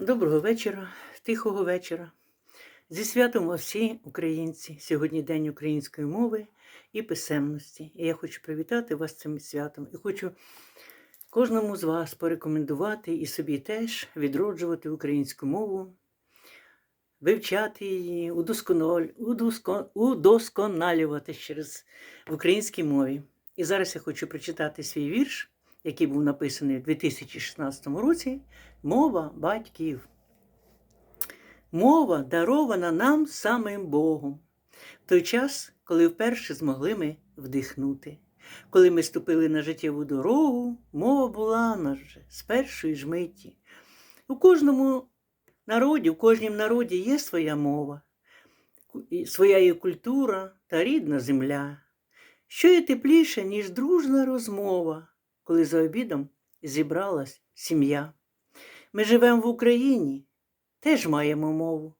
Доброго вечора, тихого вечора. Зі святом вас всі українці. Сьогодні День української мови і писемності. І я хочу привітати вас цим святом. І хочу кожному з вас порекомендувати і собі теж відроджувати українську мову, вивчати її, удосконалювати через в українській мові. І зараз я хочу прочитати свій вірш, який був написаний у 2016 році. Мова батьків. Мова дарована нам самим Богом. В той час, коли вперше змогли ми вдихнути. Коли ми ступили на життєву дорогу, мова була нас вже з першої ж миті. У кожному народі, в кожнім народі є своя мова, своя є культура та рідна земля. Що є тепліше, ніж дружна розмова, коли за обідом зібралась сім'я. Ми живемо в Україні, теж маємо мову,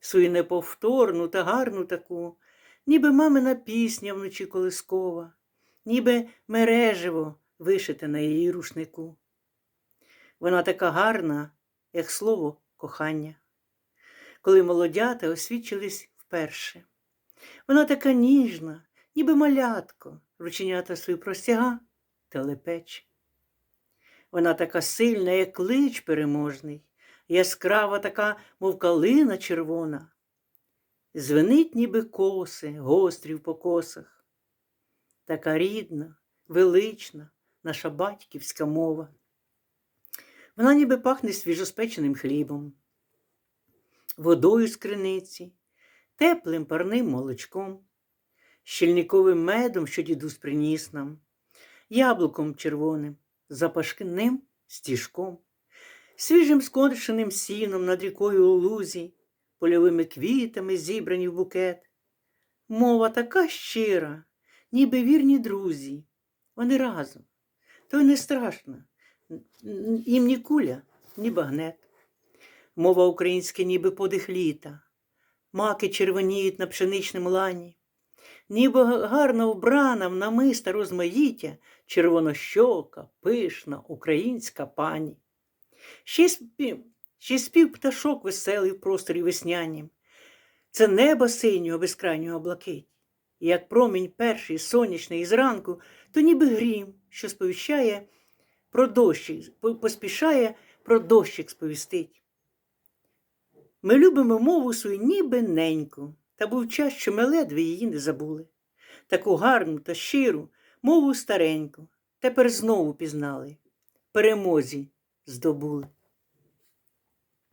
свою неповторну та гарну таку, ніби мамина пісня вночі колискова, ніби мереживо вишите на її рушнику. Вона така гарна, як слово кохання, коли молодята освічились вперше. Вона така ніжна, ніби малятко, рученята свої простяга та. Вона така сильна, як клич переможний, яскрава така, мов калина червона. Звенить, ніби коси, гострі в покосах. Така рідна, велична наша батьківська мова. Вона ніби пахне свіжоспеченим хлібом, водою з криниці, теплим парним молочком, щільниковим медом, що дідусь приніс нам, яблуком червоним, запашним стіжком, свіжим скоршеним сіном над рікою у лузі, польовими квітами, зібрані в букет. Мова така щира, ніби вірні друзі. Вони разом. То й не страшно. Їм ні куля, ні багнет. Мова українська, ніби подих літа. Маки червоніють на пшеничному лані. Ніби гарно вбрана в намиста розмаїття червонощока, пишна українська пані. Ще спів, ще пташок веселий в просторі веснянім. Це небо синього безкрайнього блакить. І як промінь перший сонячний зранку, то ніби грім, що сповіщає про дощик, поспішає про дощик сповістить. Ми любимо мову свою ніби неньку, та був час, що ми ледве її не забули. Таку гарну та щиру, мову стареньку, тепер знову пізнали, перемозі здобули.